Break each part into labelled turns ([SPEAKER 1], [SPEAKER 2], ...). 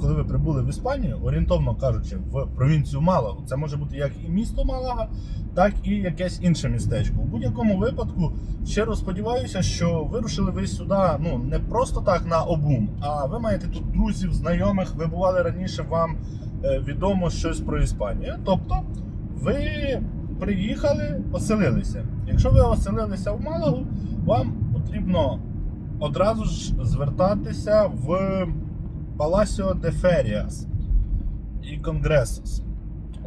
[SPEAKER 1] Коли ви прибули в Іспанію, орієнтовно кажучи, в провінцію Малагу, це може бути як і місто Малага, так і якесь інше містечко. У будь-якому випадку щиро сподіваюся, що вирушили ви сюди ну не просто так на обум, а ви маєте тут друзів, знайомих, ви бували раніше, вам е, відомо щось про Іспанію. Тобто ви приїхали, оселилися. Якщо ви оселилися в Малагу, вам потрібно одразу ж звертатися в Palacio de Ferias і Congresos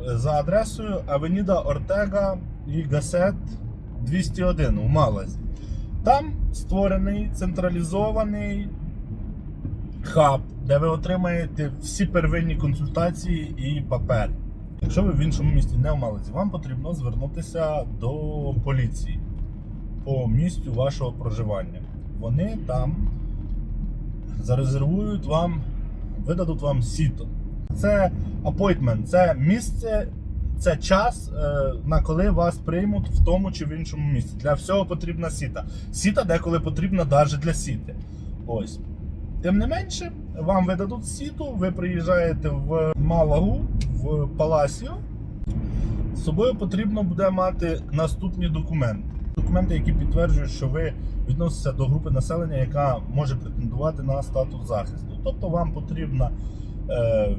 [SPEAKER 1] за адресою Авеніда Ортега і Гасет 201 у Малазі. Там створений централізований хаб, де ви отримаєте всі первинні консультації і папери. Якщо ви в іншому місті не в Малазі, вам потрібно звернутися до поліції по місцю вашого проживання. Вони там зарезервують вам, видадуть вам сіто. Це appointment, це місце, це час, е, на коли вас приймуть в тому чи в іншому місці. Для всього потрібна сіта. Сіта деколи потрібна навіть для сіти. Ось. Тим не менше, вам видадуть сіту, ви приїжджаєте в Малагу, в Паласіо. З собою потрібно буде мати наступні документи. Документи, які підтверджують, що ви відноситеся до групи населення, яка може претендувати на статус захисту. Тобто вам потрібна е,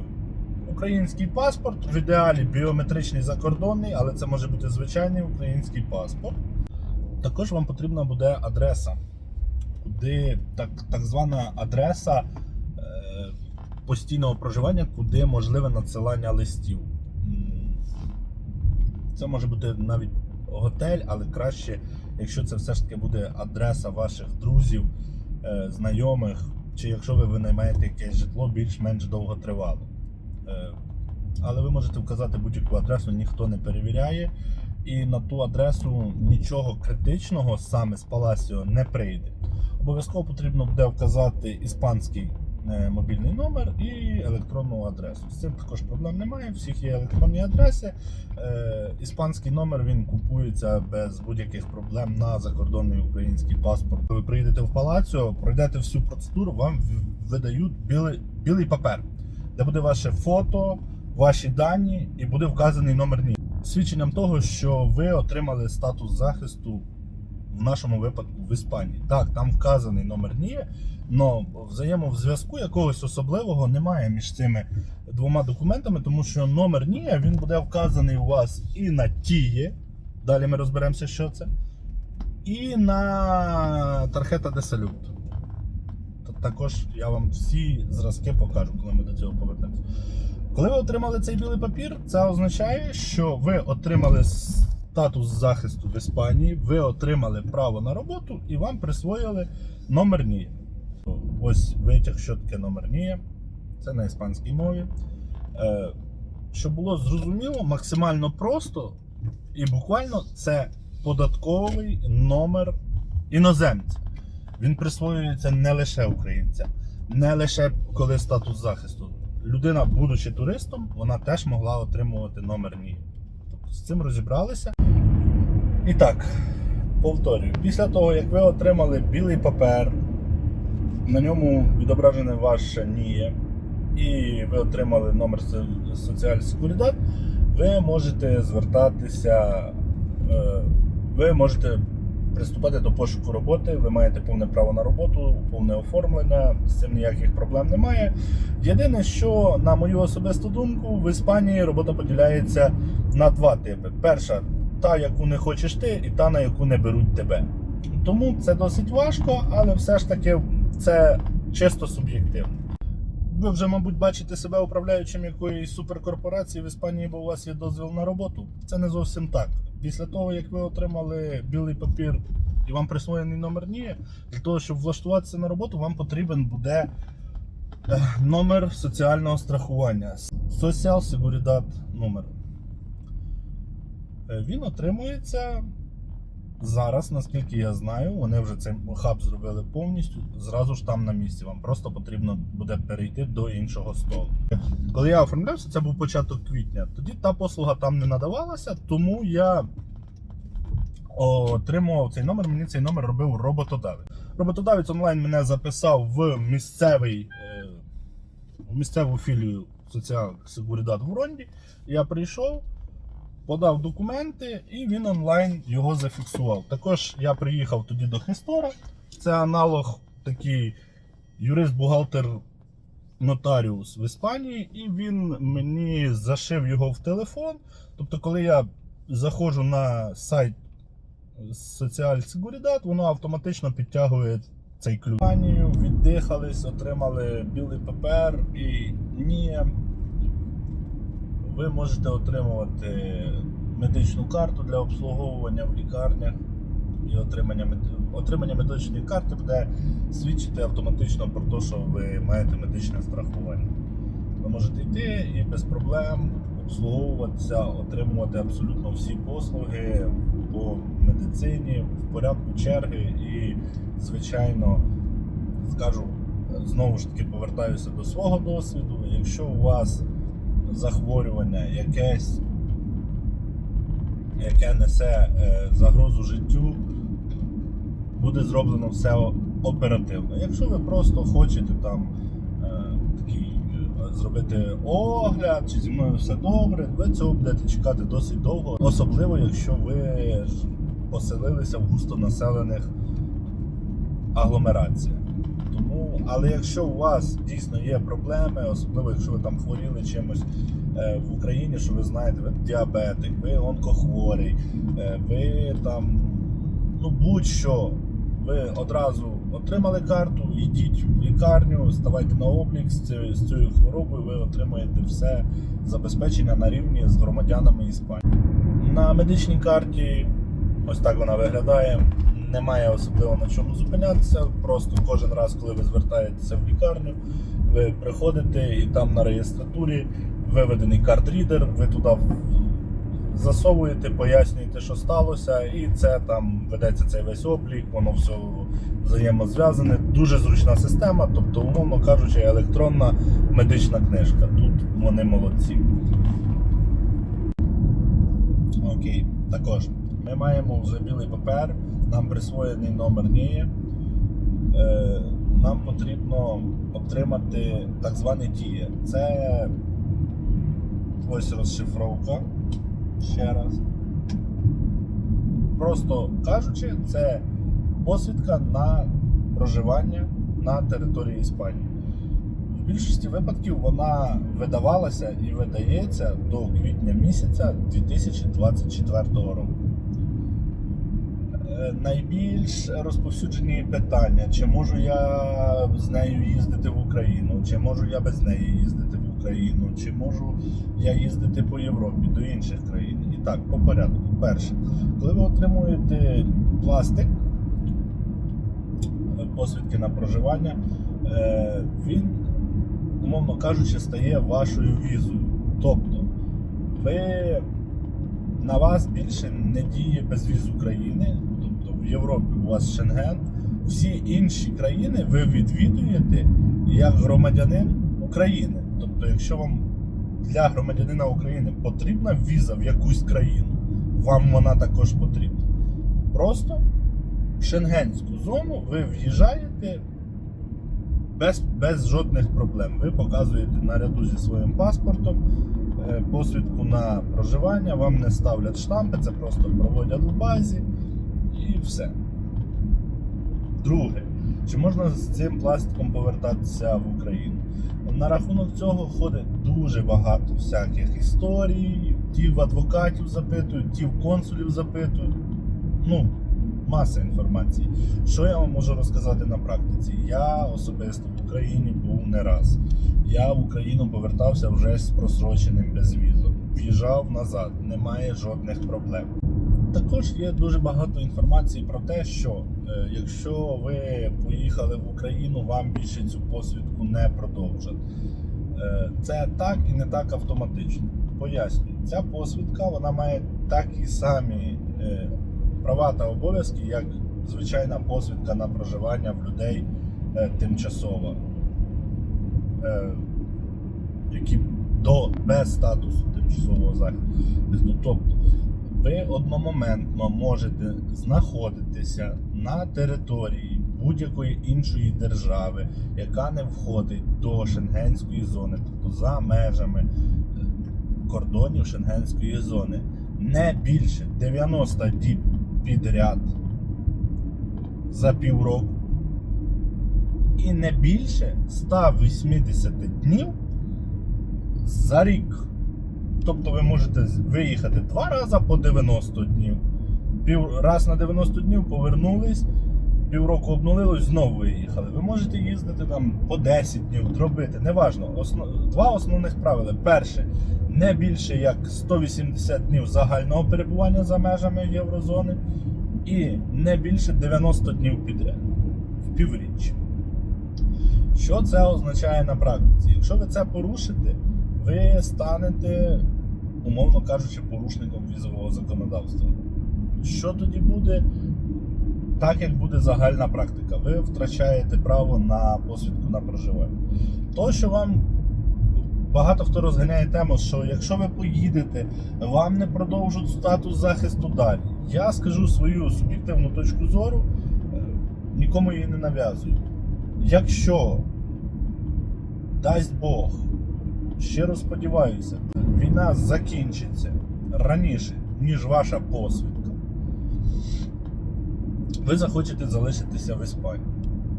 [SPEAKER 1] український паспорт, в ідеалі біометричний закордонний, але це може бути звичайний український паспорт. Також вам потрібна буде адреса, куди так, так звана адреса е, постійного проживання, куди можливе надсилання листів. Це може бути навіть готель, але краще, якщо це все ж таки буде адреса ваших друзів, е, знайомих, чи якщо ви винаймаєте якесь житло більш-менш довготривало. Е, Але ви можете вказати будь-яку адресу, ніхто не перевіряє. І на ту адресу нічого критичного саме з Паласіо не прийде. Обов'язково потрібно буде вказати іспанський мобільний номер і електронну адресу. З цим також проблем немає. Всіх є електронні адреси. Е, Іспанський номер він купується без будь-яких проблем на закордонний український паспорт. Ви приїдете в Палаціо, пройдете всю процедуру, вам видають білий, білий папер, де буде ваше фото, ваші дані і буде вказаний номер НІ. Свідченням того, що ви отримали статус захисту в нашому випадку в Іспанії. Так, там вказаний номер НІ, але взаємозв'язку якогось особливого немає між цими двома документами, тому що номер НІ він буде вказаний у вас і на тіє. Далі ми розберемося, що це. І на Тархета де Салют. Також я вам всі зразки покажу, коли ми до цього повернемося. Коли ви отримали цей білий папір, це означає, що ви отримали статус захисту в Іспанії, ви отримали право на роботу і вам присвоїли номер НІ. Ось витяг, що таке номер НІ. Це на іспанській мові. Е, Щоб було зрозуміло, максимально просто і буквально це податковий номер іноземця. Він присвоюється не лише українцям, не лише коли статус захисту. Людина, будучи туристом, вона теж могла отримувати номер НІ. Тобто з цим розібралися. І так, повторюю, після того, як ви отримали білий папер, на ньому відображене ваше НІЄ, і ви отримали номер со- соціальний секурідат, ви можете звертатися, е, ви можете приступати до пошуку роботи, ви маєте повне право на роботу, повне оформлення, з цим ніяких проблем немає. Єдине, що, на мою особисту думку, в Іспанії робота поділяється на два типи. Перша та, яку не хочеш ти, і та, на яку не беруть тебе. Тому це досить важко, але все ж таки це чисто суб'єктивно. Ви вже, мабуть, бачите себе управляючим якоїсь суперкорпорації в Іспанії, бо у вас є дозвіл на роботу. Це не зовсім так. Після того, як ви отримали білий папір і вам присвоєний номер НІ, для того, щоб влаштуватися на роботу, вам потрібен буде е, номер соціального страхування. Social Seguridad номер. Він отримується зараз, наскільки я знаю, вони вже цей хаб зробили повністю, зразу ж там на місці. Вам просто потрібно буде перейти до іншого столу. Коли я оформлявся, це був початок квітня. Тоді та послуга там не надавалася, тому я отримував цей номер, мені цей номер робив роботодавець. Роботодавець онлайн мене записав в місцевий, е, в місцеву філію соціальних Seguridad в Уронді. Я прийшов, подав документи і він онлайн його зафіксував. Також я приїхав тоді до Хестора. Це аналог такий юрист-бухгалтер нотаріус в Іспанії, і він мені зашив його в телефон. Тобто, коли я заходжу на сайт Соціаль Seguridad, воно автоматично підтягує цей ключ. Віддихались, отримали білий папер і ні. Ви можете отримувати медичну карту для обслуговування в лікарнях і отримання, отримання медичної карти буде свідчити автоматично про те, що ви маєте медичне страхування. Ви можете йти і без проблем обслуговуватися, отримувати абсолютно всі послуги по медицині в порядку черги і, звичайно, скажу, знову ж таки повертаюся до свого досвіду. Якщо у вас захворювання якесь, яке несе е, загрозу життю, буде зроблено все оперативно. Якщо ви просто хочете там е, такий е, зробити огляд, чи зі мною все добре, ви цього будете чекати досить довго, особливо якщо ви ж оселилися в густонаселених агломераціях. Тому, але якщо у вас дійсно є проблеми, особливо якщо ви там хворіли чимось е, в Україні, що ви знаєте, ви діабетик, ви онкохворий, е, ви там ну будь-що, ви одразу отримали карту, йдіть в лікарню, ставайте на облік з цією, з цією хворобою, ви отримаєте все забезпечення на рівні з громадянами Іспанії. На медичній карті ось так вона виглядає. Немає особливо на чому зупинятися. Просто кожен раз, коли ви звертаєтеся в лікарню, ви приходите і там на реєстратурі виведений карт-рідер, ви туди засовуєте, пояснюєте, що сталося, і це там ведеться цей весь облік, воно все взаємозв'язане. Дуже зручна система, тобто, умовно кажучи, електронна медична книжка. Тут вони молодці. Окей, також ми маємо вже білий папер, нам присвоєний номер НІЄ. Е, Нам потрібно отримати так зване діє. Це ось розшифровка. Ще раз. Просто кажучи, це посвідка на проживання на території Іспанії. В більшості випадків вона видавалася і видається до квітня місяця 2024 року. Е, Найбільш розповсюджені питання, чи можу я з нею їздити в Україну, чи можу я без неї їздити в Україну, чи можу я їздити по Європі до інших країн. І так, по порядку. Перше, коли ви отримуєте пластик, е, посвідки на проживання, е, він, умовно кажучи, стає вашою візою. Тобто, ви на вас більше не діє безвіз України, в Європі у вас Шенген. Всі інші країни ви відвідуєте як громадянин України. Тобто, якщо вам для громадянина України потрібна віза в якусь країну, вам вона також потрібна. Просто в шенгенську зону ви в'їжджаєте без, без жодних проблем. Ви показуєте наряду зі своїм паспортом е, посвідку на проживання, вам не ставлять штампи, це просто проводять в базі і все. Друге, чи можна з цим пластиком повертатися в Україну? На рахунок цього ходить дуже багато всяких історій. Ті в адвокатів запитують, ті в консулів запитують. Ну, маса інформації. Що я вам можу розказати на практиці? Я особисто в Україні був не раз. Я в Україну повертався вже з просроченим безвізом. В'їжджав назад, немає жодних проблем. Також є дуже багато інформації про те, що е, якщо ви поїхали в Україну, вам більше цю посвідку не продовжать. Е, це так і не так автоматично. Пояснюю, ця посвідка вона має такі самі е, права та обов'язки, як звичайна посвідка на проживання в людей е, тимчасово, е, які до без статусу тимчасового захисту. Тобто ви одномоментно можете знаходитися на території будь-якої іншої держави, яка не входить до шенгенської зони, тобто за межами е, кордонів шенгенської зони, не більше 90 діб підряд за півроку і не більше 180 днів за рік. Тобто ви можете виїхати два рази по 90 днів. Пів, раз на 90 днів повернулись, півроку обнулилось, знову виїхали. Ви можете їздити там по 10 днів, дробити, неважно. Основ, два основних правила. Перше, не більше як 180 днів загального перебування за межами Єврозони, і не більше 90 днів підряд в півріччя. Що це означає на практиці? Якщо ви це порушите, ви станете, умовно кажучи, порушником візового законодавства. Що тоді буде? Так як буде загальна практика, ви втрачаєте право на посвідку на проживання. То, що вам багато хто розганяє тему, що якщо ви поїдете, вам не продовжуть статус захисту далі. Я скажу свою суб'єктивну точку зору, е, нікому її не нав'язую. Якщо дасть Бог, щиро сподіваюся, війна закінчиться раніше, ніж ваша посвідка. Ви захочете залишитися в Іспанії.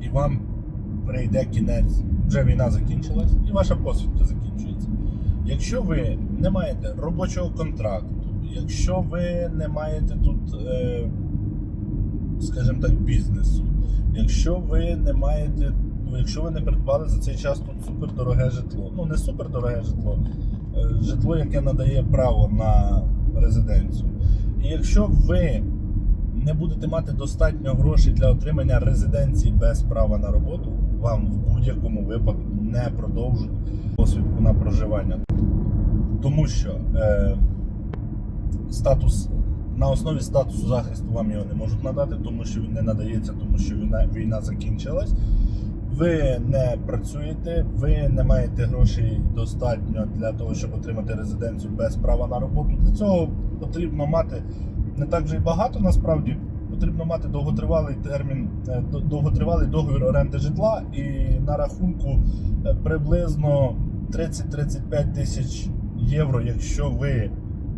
[SPEAKER 1] І вам прийде кінець, вже війна закінчилась, і ваша посвідка закінчується. Якщо ви не маєте робочого контракту, якщо ви не маєте тут, е, скажімо так, бізнесу, якщо ви не маєте, якщо ви не придбали за цей час тут супердороге житло, ну не супердороге житло, е, житло, яке надає право на резиденцію. І якщо ви не будете мати достатньо грошей для отримання резиденції без права на роботу, вам в будь-якому випадку не продовжуть посвідку на проживання. Тому що е, статус на основі статусу захисту вам його не можуть надати, тому що він не надається, тому що війна, війна закінчилась. Ви не працюєте, ви не маєте грошей достатньо для того, щоб отримати резиденцію без права на роботу. Для цього потрібно мати не так вже й багато насправді. Потрібно мати довготривалий термін, е, довготривалий договір оренди житла і на рахунку е, приблизно 30-35 тисяч євро, якщо ви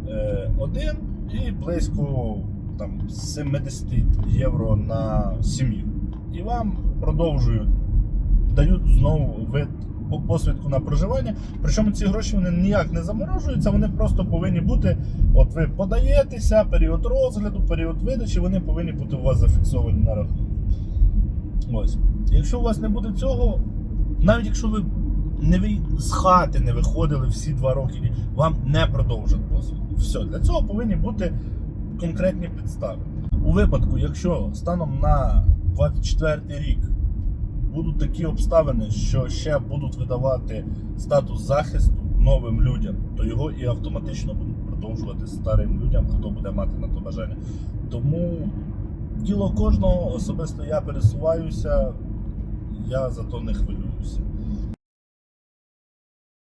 [SPEAKER 1] е, один, і близько там 70 євро на сім'ю. І вам продовжують, дають знову вид посвідку на проживання. Причому ці гроші вони ніяк не заморожуються, вони просто повинні бути. От ви подаєтеся, період розгляду, період видачі, вони повинні бути у вас зафіксовані на рахунку. Ось. Якщо у вас не буде цього, навіть якщо ви не ви з хати не виходили всі два роки, вам не продовжать посвідку. Все, для цього повинні бути конкретні підстави. У випадку, якщо станом на 24 рік будуть такі обставини, що ще будуть видавати статус захисту новим людям, то його і автоматично будуть продовжувати старим людям, хто буде мати на то бажання. Тому діло кожного особисто я пересуваюся, я за то не хвилююся.